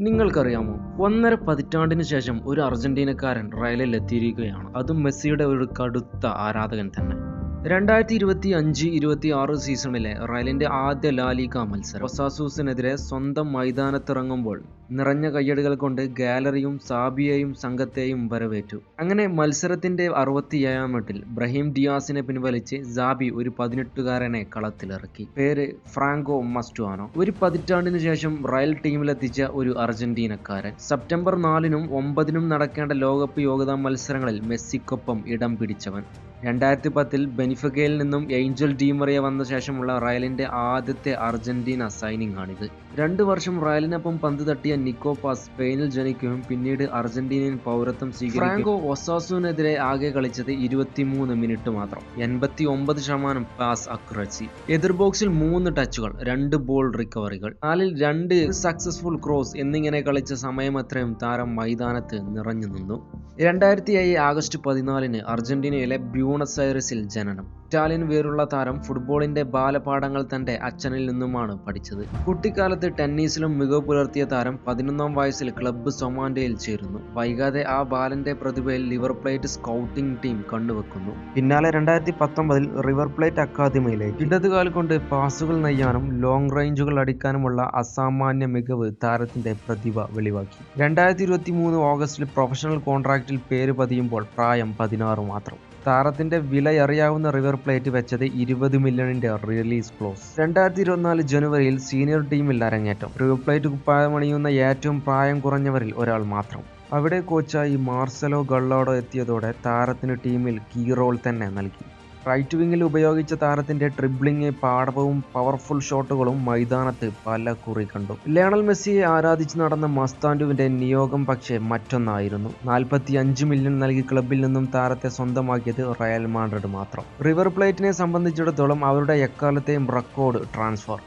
നിങ്ങൾക്കറിയാമോ? ഒന്നര പതിറ്റാണ്ടിന് ശേഷം ഒരു അർജന്റീനക്കാരൻ റയലിൽ എത്തിയിരിക്കുകയാണ് അതും മെസ്സിയുടെ ഒരു കടുത്ത ആരാധകൻ തന്നെ. രണ്ടായിരത്തി ഇരുപത്തി അഞ്ച് ഇരുപത്തി ആറ് സീസണിലെ റയലിന്റെ ആദ്യ ലാലിക മത്സരം. ഒസാസൂസിനെതിരെ സ്വന്തം മൈതാനത്തിറങ്ങുമ്പോൾ നിറഞ്ഞ കയ്യടികൾ കൊണ്ട് ഗാലറിയും സാബിയയും സംഘത്തെയും വരവേറ്റു. അങ്ങനെ മത്സരത്തിന്റെ അറുപത്തിയേഴാം മിനിറ്റിൽ ബ്രഹീം ഡിയാസിനെ പിൻവലിച്ച് സാബി ഒരു പതിനെട്ടുകാരനെ കളത്തിലിറക്കി. പേര് ഫ്രാങ്കോ മസ്റ്റുവാനോ. ഒരു പതിറ്റാണ്ടിനു ശേഷം റയൽ ടീമിലെത്തിച്ച ഒരു അർജന്റീനക്കാരൻ. സെപ്റ്റംബർ നാലിനും ഒമ്പതിനും നടക്കേണ്ട ലോകകപ്പ് യോഗ്യതാ മത്സരങ്ങളിൽ മെസ്സിക്കൊപ്പം ഇടം പിടിച്ചവൻ. രണ്ടായിരത്തി പത്തിൽ ബെനിഫിക്കയിൽ നിന്നും ഏഞ്ചൽ ഡീമറിയ വന്ന ശേഷമുള്ള റയലിന്റെ ആദ്യത്തെ അർജന്റീന സൈനിങ് ആണിത് രണ്ടു വർഷം റയലിനൊപ്പം പന്ത് തട്ടിയ നിക്കോപ്പ സ്പെയിനിൽ ജനിക്കുകയും പിന്നീട് അർജന്റീനിയൻ പൗരത്വം സ്വീകരിക്കും ഫ്രാങ്കോ ഒസാസുവിനെതിരെ ആകെ കളിച്ചത് ഇരുപത്തിമൂന്ന് മിനിറ്റ് മാത്രം. എൺപത്തി ഒമ്പത് ശതമാനം പാസ് അക്യുറസി എതിർ ബോക്സിൽ മൂന്ന് ടച്ചുകൾ രണ്ട് ബോൾ റിക്കവറികൾ നാലിൽ രണ്ട് സക്സസ്ഫുൾ ക്രോസ് എന്നിങ്ങനെ കളിച്ച സമയമത്രയും താരം മൈതാനത്ത് നിറഞ്ഞു നിന്നു. രണ്ടായിരത്തി ഏഴ് ആഗസ്റ്റ് പതിനാലിന് അർജന്റീനയിലെ ബ്യൂണസ് ഐറിസിൽ ജനനം. ഇറ്റാലിയൻ വേറുള്ള താരം ഫുട്ബോളിന്റെ ബാലപാഠങ്ങൾ തന്റെ അച്ഛനിൽ നിന്നുമാണ് പഠിച്ചത്. കുട്ടിക്കാലത്ത് ടെന്നീസിലും മികവ് പുലർത്തിയ താരം പതിനൊന്നാം വയസ്സിൽ ക്ലബ്ബ് സൊമാൻഡയിൽ ചേരുന്നു. വൈകാതെ ആ ബാലന്റെ പ്രതിഭയിൽ ലിവർ പ്ലേറ്റ് സ്കൗട്ടിംഗ് ടീം കണ്ടുവെക്കുന്നു. പിന്നാലെ രണ്ടായിരത്തി പത്തൊമ്പതിൽ റിവർ പ്ലേറ്റ് അക്കാദമിയിലേക്ക്. ഇടതുകാൽ കൊണ്ട് പാസുകൾ നെയ്യാനും ലോങ് റേഞ്ചുകൾ അടിക്കാനുമുള്ള അസാമാന്യ മികവ് താരത്തിന്റെ പ്രതിഭ വെളിവാക്കി. രണ്ടായിരത്തി ഇരുപത്തി മൂന്ന് ഓഗസ്റ്റിൽ പ്രൊഫഷണൽ കോൺട്രാക്റ്റിൽ പേര് പതിയുമ്പോൾ പ്രായം പതിനാറ് മാത്രം. താരത്തിന്റെ വില അറിയാവുന്ന റിവർ പ്ലേറ്റ് വെച്ചത് ഇരുപത് മില്യണിന്റെ റിലീസ് ക്ലോസ്. രണ്ടായിരത്തി ഇരുപത്തിനാല് ജനുവരിയിൽ സീനിയർ ടീമിൽ അരങ്ങേറ്റം. റിവർ പ്ലേറ്റ് കുപ്പായമണിയുന്ന ഏറ്റവും പ്രായം കുറഞ്ഞവരിൽ ഒരാൾ മാത്രം. അവിടെ കോച്ചായി മാർസലോ ഗള്ളോഡോ എത്തിയതോടെ താരത്തിന് ടീമിൽ കീ റോൾ തന്നെ നൽകി. റൈറ്റ് വിങ്ങിൽ ഉപയോഗിച്ച താരത്തിന്റെ ട്രിബ്ലിംഗ് പാടവവും പവർഫുൾ ഷോട്ടുകളും മൈതാനത്ത് പല കുറി കണ്ടു. ലയണൽ മെസ്സിയെ ആരാധിച്ച് നടന്ന മസ്താൻഡുവിന്റെ നിയോഗം പക്ഷേ മറ്റൊന്നായിരുന്നു. നാൽപ്പത്തി അഞ്ച് മില്യൺ നൽകി ക്ലബിൽ നിന്നും താരത്തെ സ്വന്തമാക്കിയത് റയൽ മാഡ്രിഡ് മാത്രം. റിവർ പ്ലേറ്റിനെ സംബന്ധിച്ചിടത്തോളം അവരുടെ എക്കാലത്തെയും റെക്കോർഡ് ട്രാൻസ്ഫർ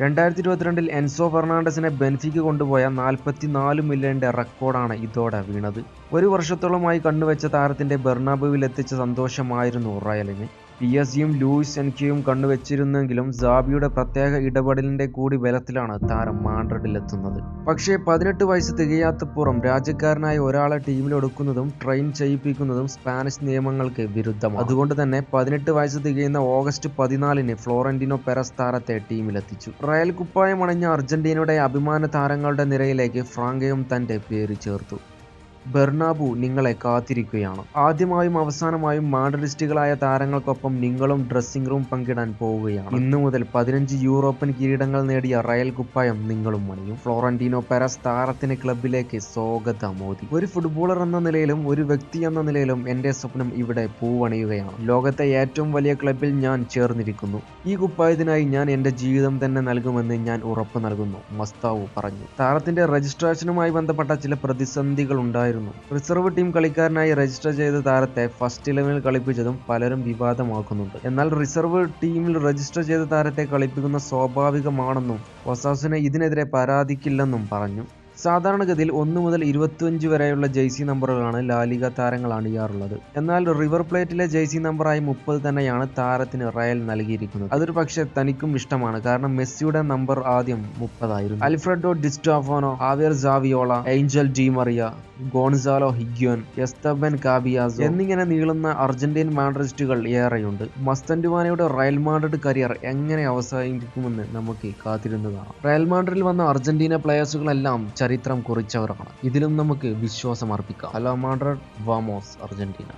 രണ്ടായിരത്തി ഇരുപത്തിരണ്ടിൽ എൻസോ ഫെർണാണ്ടസിനെ ബെൻഫിക്ക് കൊണ്ടുപോയ നാൽപ്പത്തി നാല് മില്യണിന്റെ റെക്കോർഡാണ് ഇതോടെ വീണത്. ഒരു വർഷത്തോളമായി കണ്ണുവെച്ച താരത്തിന്റെ ബെർണാബുവിൽ എത്തിച്ച സന്തോഷമായിരുന്നു റയലിന്. പി എസ് ജിയും ലൂയിസ് എൻകിയും കണ്ണുവെച്ചിരുന്നെങ്കിലും സാബിയുടെ പ്രത്യേക ഇടപെടലിന്റെ കൂടി ബലത്തിലാണ് താരം മാഡ്രിഡിലെത്തുന്നത്. പക്ഷേ പതിനെട്ട് വയസ്സ് തികയാത്തപ്പുറം രാജ്യക്കാരനായ ഒരാളെ ടീമിലെടുക്കുന്നതും ട്രെയിൻ ചെയ്യിപ്പിക്കുന്നതും സ്പാനിഷ് നിയമങ്ങൾക്ക് വിരുദ്ധമാണ്. അതുകൊണ്ട് തന്നെ പതിനെട്ട് വയസ്സ് തികയുന്ന ഓഗസ്റ്റ് പതിനാലിന് ഫ്ലോറന്റിനോ പെരസ് താരത്തെ ടീമിലെത്തിച്ചു. റയൽ കുപ്പായം അണിഞ്ഞ അർജന്റീനയുടെ അഭിമാന താരങ്ങളുടെ നിരയിലേക്ക് ഫ്രാങ്കയും തന്റെ പേര് ചേർത്തു. ബെർണാബു നിങ്ങളെ കാത്തിരിക്കുകയാണ്. ആദ്യമായും അവസാനമായും മാഡലിസ്റ്റുകളായ താരങ്ങൾക്കൊപ്പം നിങ്ങളും ഡ്രസ്സിംഗ് റൂം പങ്കിടാൻ പോവുകയാണ്. ഇന്നു മുതൽ പതിനഞ്ച് യൂറോപ്യൻ കിരീടങ്ങൾ നേടിയ റയൽ കുപ്പായം നിങ്ങളും അണിയും. ഫ്ലോറന്റീനോ പെരസ് താരത്തിന് ക്ലബിലേക്ക് സ്വാഗതമോദി ഒരു ഫുട്ബോളർ എന്ന നിലയിലും ഒരു വ്യക്തി എന്ന നിലയിലും എന്റെ സ്വപ്നം ഇവിടെ പൂവണിയുകയാണ്. ലോകത്തെ ഏറ്റവും വലിയ ക്ലബിൽ ഞാൻ ചേർന്നിരിക്കുന്നു. ഈ കുപ്പായത്തിനായി ഞാൻ എന്റെ ജീവിതം തന്നെ നൽകുമെന്ന് ഞാൻ ഉറപ്പ് നൽകുന്നു മസ്താവു പറഞ്ഞു. താരത്തിന്റെ രജിസ്ട്രേഷനുമായി ബന്ധപ്പെട്ട ചില പ്രതിസന്ധികൾ ഉണ്ടായിരുന്നു ഉണ്ടായിരുന്നു റിസർവ് ടീം കളിക്കാരനായി രജിസ്റ്റർ ചെയ്ത താരത്തെ ഫസ്റ്റ് ഇലവനിൽ കളിപ്പിച്ചതും പലരും വിവാദമാക്കുന്നുണ്ട്. എന്നാൽ റിസർവ് ടീമിൽ രജിസ്റ്റർ ചെയ്ത താരത്തെ കളിപ്പിക്കുന്ന സ്വാഭാവികമാണെന്നും വസാസിന് ഇതിനെതിരെ പരാതിക്കില്ലെന്നും പറഞ്ഞു. സാധാരണഗതിയിൽ ഒന്ന് മുതൽ ഇരുപത്തിയഞ്ച് വരെയുള്ള ജെയ്സി നമ്പറുകളാണ് ലാലിക താരങ്ങൾ അണിയാറുള്ളത് എന്നാൽ റിവർ പ്ലേറ്റിലെ ജെയ്സി നമ്പറായി മുപ്പത് തന്നെയാണ് താരത്തിന് റയൽ നൽകിയിരിക്കുന്നത്. അതൊരു പക്ഷേ തനിക്കും ഇഷ്ടമാണ്. കാരണം മെസ്സിയുടെ നമ്പർ ആദ്യം മുപ്പതായിരുന്നു. Alfredo Di Stefano Javier Saviola Angel Di Maria Gonzalo Higuain Esteban Cambiasso എന്നിങ്ങനെ നീളുന്ന അർജന്റീൻ മാഡ്രിസ്റ്റുകൾ ഏറെയുണ്ട്. മസ്തൻഡുവാനയുടെ റയൽ മാഡ്രിഡ് കരിയർ എങ്ങനെ അവസാനിക്കുമെന്ന് നമുക്ക് കാത്തിരുന്നതാണ്. റയൽ മാഡ്രിഡിൽ വന്ന അർജന്റീന പ്ലേയേഴ്സുകളെല്ലാം ചരിത്രം കുറിച്ചവരാണ് ഇതിലും നമുക്ക് വിശ്വാസം അർപ്പിക്കാം ഹലോ മാഡ്രിഡ് വാമോസ് അർജന്റീന.